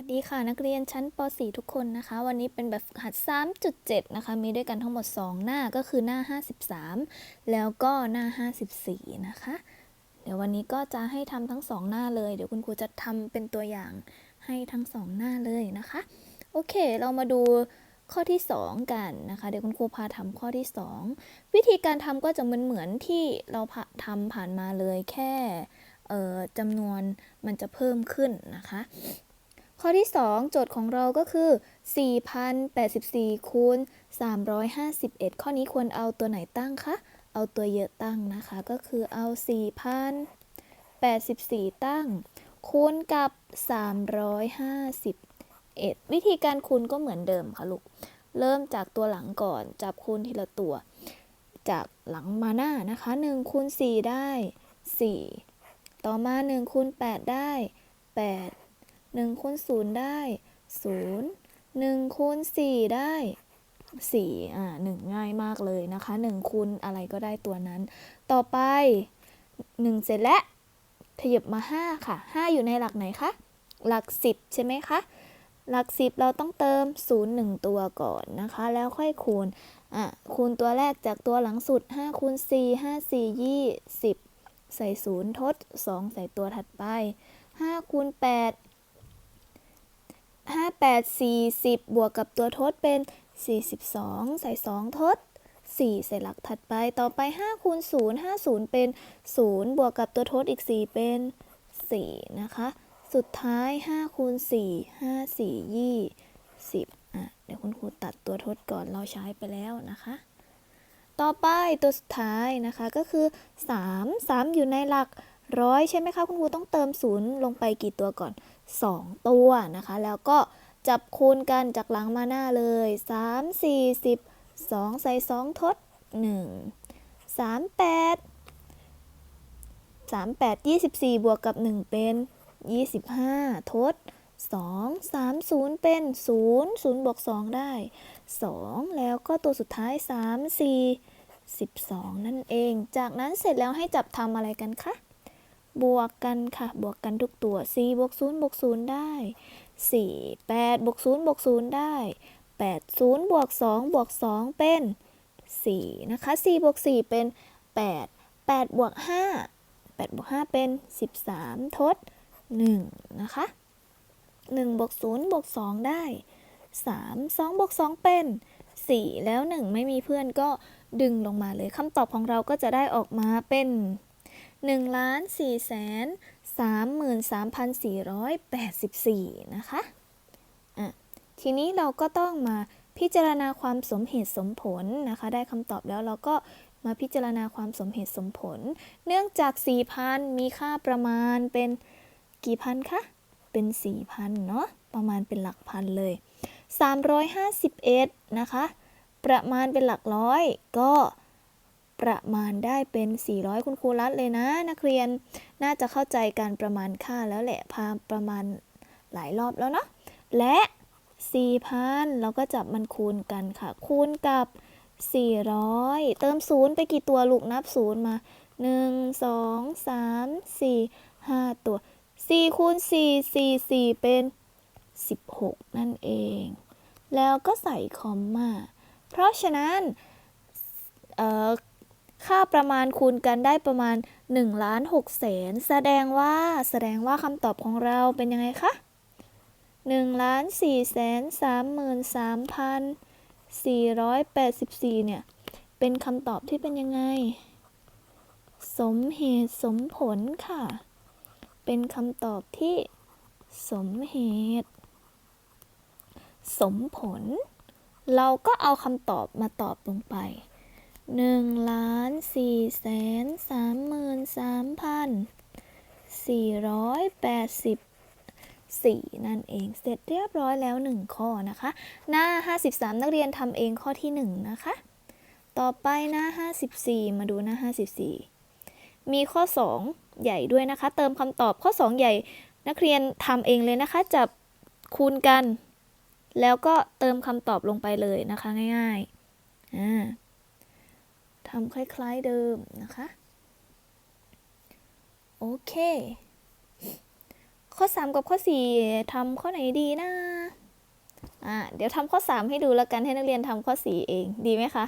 วัสดีค่ะนักเรียนชั้นป .4 ทุกคนนะคะ วันนี้เป็นแบบฝึกหัด 3.7 นะคะ มีด้วยกันทั้งหมด 2 หน้าก็คือหน้า 53 แล้วก็หน้า 54 นะคะ เดี๋ยววันนี้ก็จะให้ทำทั้ง 2 หน้าเลย เดี๋ยวคุณครูจะทำเป็นตัวอย่างให้ทั้ง 2 หน้าเลยนะคะ โอเค เรามาดูข้อที่ 2 กันนะคะ เดี๋ยวคุณครูพาทำข้อที่ 2 วิธีการทำก็จะเหมือนเหมือนที่เราทำผ่านมาเลยแค่จำนวนมันจะเพิ่มขึ้นนะคะ ข้อที่ 2 โจทย์ของเราก็คือ 4,084 คูณ 351 ข้อนี้ควรเอาตัวไหนตั้งคะ เอาตัวเยอะตั้งนะคะ ก็คือเอา 4,084 ตั้ง คูณกับ 351 วิธีการคูณก็เหมือนเดิมค่ะลูก เริ่มจากตัวหลังก่อน จับคูณทีละตัว จากหลังมาหน้านะคะ 1 คูณ 4 ได้ 4 ต่อมา 1 คูณ 8 ได้ 8 หนึ่งคูณศูนย์ได้ศูนย์หนึ่งคูณสี่ได้สี่อ่าหนึ่งง่ายมากเลยนะคะหนึ่งคูณอะไรก็ได้ตัวนั้น ต่อไปหนึ่งเสร็จแล้วขยับมาห้าค่ะห้าอยู่ในหลักไหนคะ หลักสิบใช่ไหมคะ หลักสิบเราต้องเติมศูนย์หนึ่งตัวก่อนนะคะ แล้วค่อยคูณอะคูณตัวแรกจากตัวหลังสุดห้าคูณสี่ห้าสี่ยี่สิบใส่ศูนย์ทดสองใส่ตัวถัดไปห้าคูณแปด5 8 40 บวกกับตัวทดเป็น 42 ใส่ 2 ทด 4 ใส่หลักถัดไป ต่อไป 5 คูณ 0 50 เป็น 0 บวกกับตัวทดอีก 4 เป็น 4 นะคะ สุดท้าย 5 คูณ 4 5 4 20อะเดี๋ยวคุณครูตัดตัวทดก่อนเราใช้ไปแล้วนะคะ ต่อไปตัวสุดท้ายนะคะก็คือ 3 3 อยู่ในหลักร้อยใช่ไหมคะ คุณครูต้องเติม 0 ลงไปกี่ตัวก่อน 2 ตัวนะคะ แล้วก็จับคูณกันจากหลังมาหน้าเลย 3 4 10 2 ใส่ 2 ทด 1 3 8 3 8 24 บวกกับ 1 เป็น 25 ทด 2 3 0 เป็น 0 0 บวก 2 ได้ 2 แล้วก็ตัวสุดท้าย 3 4 12 นั่นเอง จากนั้นเสร็จแล้วให้จับทำอะไรกันคะ บวกกันค่ะ บวกกันทุกตัว 4 บวก 0 บวก 0 ได้ 4 8 บวก 0 บวก 0 ได้ 8 0 บวก 2 บวก 2 เป็น 4 นะคะ 4 บวก 4 เป็น 8 8 บวก 5 8 บวก 5 เป็น 13 ทด 1 นะคะ 1 บวก 0 บวก 2 ได้ 3 2 บวก 2 เป็น 4 แล้ว 1 ไม่มีเพื่อนก็ดึงลงมาเลยคำตอบของเราก็จะได้ออกมาเป็น 1ล้าน4แสน33,484 นะคะอะทีนี้เราก็ต้องมาพิจารณาความสมเหตุสมผลนะคะ ได้คำตอบแล้วเราก็มาพิจารณาความสมเหตุสมผล เนื่องจาก 4,000 มีค่าประมาณเป็นกี่พันคะ เป็น 4,000 เนาะประมาณเป็นหลักพันเลย 351 นะคะ ประมาณเป็นหลักร้อยก็ ประมาณได้เป็น 400 คุณครูรัดเลยนะ นักเรียนน่าจะเข้าใจการประมาณค่าแล้วแหละพาประมาณหลายรอบแล้วเนาะและ 4,000 เราก็จับมันคูณกันค่ะ คูณกับ 400 เติม0ไปกี่ตัวลูกนับ0มา 1 2 3 4 5 ตัว 4 คูณ 4 4 4 เป็น 16 นั่นเอง แล้วก็ใส่คอมมา เพราะฉะนั้นเอ่อ ค่าประมาณคูณกันได้ประมาณ1ล้าน6แสนแสดงว่าแสดงว่าคำตอบของเราเป็นยังไงคะ1ล้าน4แสน3หมื่น3พัน484 เนี่ย เป็นคำตอบที่เป็นยังไง สมเหตุสมผลค่ะ เป็นคำตอบที่สมเหตุ สมผล เราก็เอาคำตอบมาตอบลงไป หนึ่งล้านสี่แสนสามหมื่นสามพันสี่ร้อยแปดสิบสี่นั่นเองเสร็จเรียบร้อยแล้วหนึ่งข้อนะคะ หน้า53นักเรียนทำเองข้อที่1นะคะ ต่อไปหน้า54มาดูหน้า54มีข้อ2ใหญ่ด้วยนะคะ เติมคำตอบข้อ2ใหญ่นักเรียนทำเองเลยนะคะ จับคูณกัน แล้วก็เติมคำตอบลงไปเลยนะคะง่ายๆอ่า ทำคล้าย ๆเดิมนะคะ โอเค ข้อ 3 กับข้อ 4ทำข้อไหนดีนะอ่าเดี๋ยวทำข้อ 3 ให้ดูแล้วกันให้นักเรียนทำข้อ 4 เอง ดีไหมคะ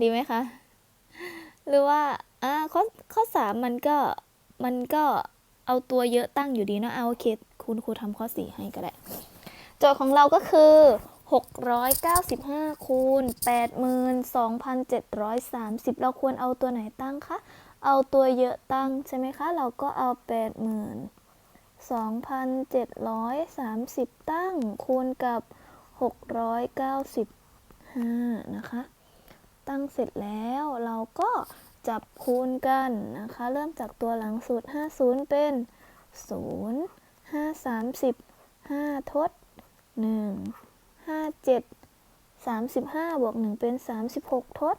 ดีไหมคะ หรือว่าอ่าข้อข้อ 3 มันก็มันก็เอาตัวเยอะตั้งอยู่ดีเนาะเอาโอเค คุณครูทำข้อ 4 ให้ก็ได้ โจทย์ของเราก็คือ 695 คูณ 82,730 เราควรเอาตัวไหนตั้งคะ เอาตัวเยอะตั้งใช่ไหมคะ เราก็เอา 82,730 ตั้ง คูณกับ 695 นะคะ ตั้งเสร็จแล้วเราก็จับคูณกันนะคะ เริ่มจากตัวหลังสุด 50 เป็น 0 5 30 5 ทด 1 5 7 35บวก1เป็น36ทด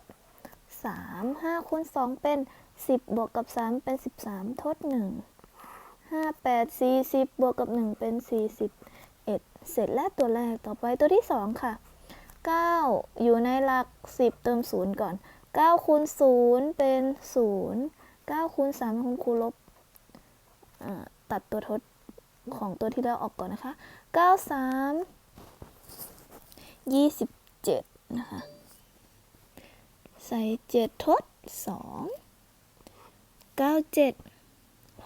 3 5คูณ2เป็น10บวกกับ3เป็น13ทด1 5 8 40บวกกับ1เป็น41เสร็จแล้วตัวแรกต่อไปตัวที่2ค่ะ9อยู่ในหลัก10เติม0ก่อน9คูณ0เป็น0 9คูณ3คุณครูลบตัดตัวทดของตัวที่เราออกก่อนนะคะ 9 3 27นะคะ ใส่7ทด2 9 7 63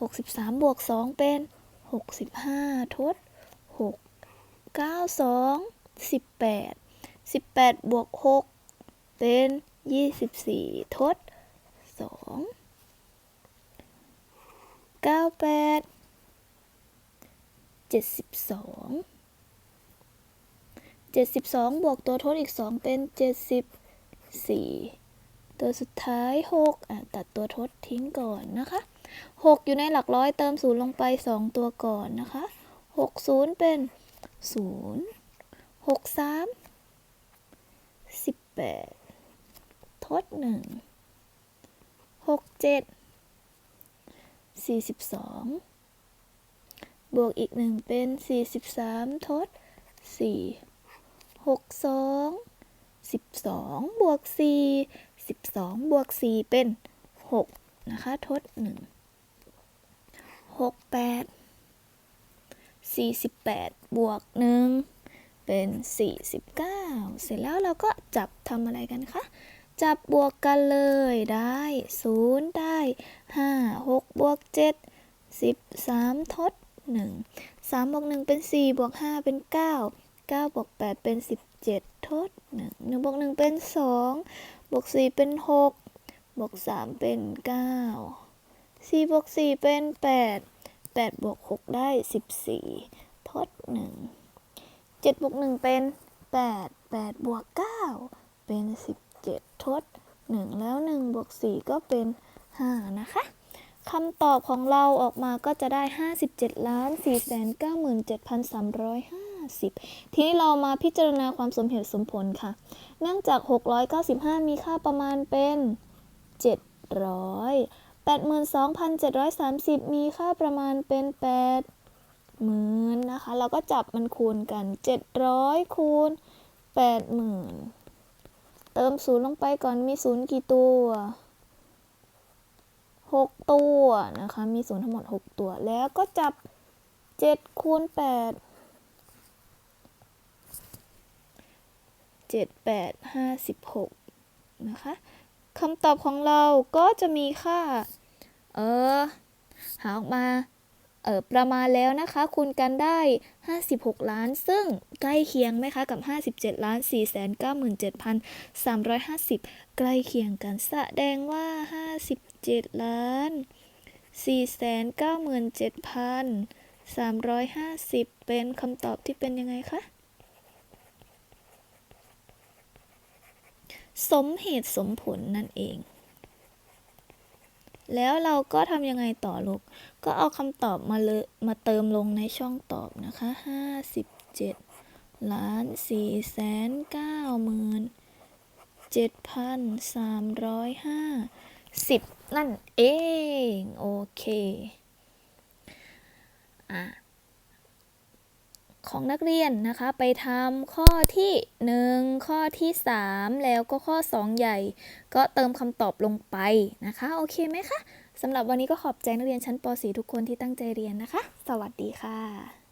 63บวก2เป็น65ทด6 9 2 18 18บวก6เป็น24ทด2 98 72 72 บวกตัวทดอีก 2 เป็น 74 ตัวสุดท้าย6อะตัดตัวทดทิ้งก่อนนะคะ 6 อยู่ในหลักร้อยเติม 0 ลงไป 2 ตัวก่อนนะคะ 60 เป็น 0 63 18 ทด 1 67 42 บวกอีก 1 เป็น 43 ทด 4 62 12บวก4 12บวก4เป็น6นะคะ ทด1 68 48บวก1เป็น49เสร็จแล้วเราก็จับทำอะไรกันคะจับบวกกันเลยได้0ได้5 6บวก7 13ทด1 3บวก1เป็น4บวก5เป็น9 9บวก8เป็น 17ทด1 1บวก1เป็น 2 บวก 4 เป็น 6 บวก 3 เป็น 9 4 บวก 4 เป็น 8 8 บวก 6 ได้ 14ทด1 7 บวก 1 เป็น 8 8 บวก 9 เป็น 17ทด1แล้ว 1 บวก 4 ก็เป็น 5 นะคะคำตอบของเราออกมาก็จะได้ 57ล้าน 50 ทีนี้เรามาพิจารณาความสมเหตุสมผลค่ะ เนื่องจาก 695 มีค่าประมาณเป็น 700 82,730 มีค่าประมาณเป็น8หมื่นนะคะ เราก็จับมันคูณกัน 700 คูณ80,000เติมศูนย์ลงไปก่อนมีศูนย์กี่ตัว 6 ตัวนะคะ มีศูนย์ทั้งหมด 6 ตัว แล้วก็จับ7คูณ8 7 8 56นะคะคำตอบของเราก็จะมีค่า เออ หาออกมา เออประมาณแล้วนะคะ คูณกันได้ 56 ล้าน ซึ่งใกล้เคียงไหมคะ กับ 57 ล้าน 497,350 ใกล้เคียงกัน แสดงว่า 57 ล้าน 497,350 เป็นคำตอบที่เป็นยังไงคะ สมเหตุสมผลนั่นเอง แล้วเราก็ทำยังไงต่อลูก ก็เอาคำตอบมาเลมาเติมลงในช่องตอบนะคะ 57 ล้าน4แสน9หมื่น7,350 นั่นเอง โอเค อะ ของนักเรียนนะคะ ไปทำข้อที่ 1 ข้อที่ 3 แล้วก็ข้อ 2 ใหญ่ ก็เติมคำตอบลงไปนะคะ โอเคไหมคะสำหรับวันนี้ก็ขอบใจนักเรียนชั้นป .4 ทุกคนที่ตั้งใจเรียนนะคะ สวัสดีค่ะ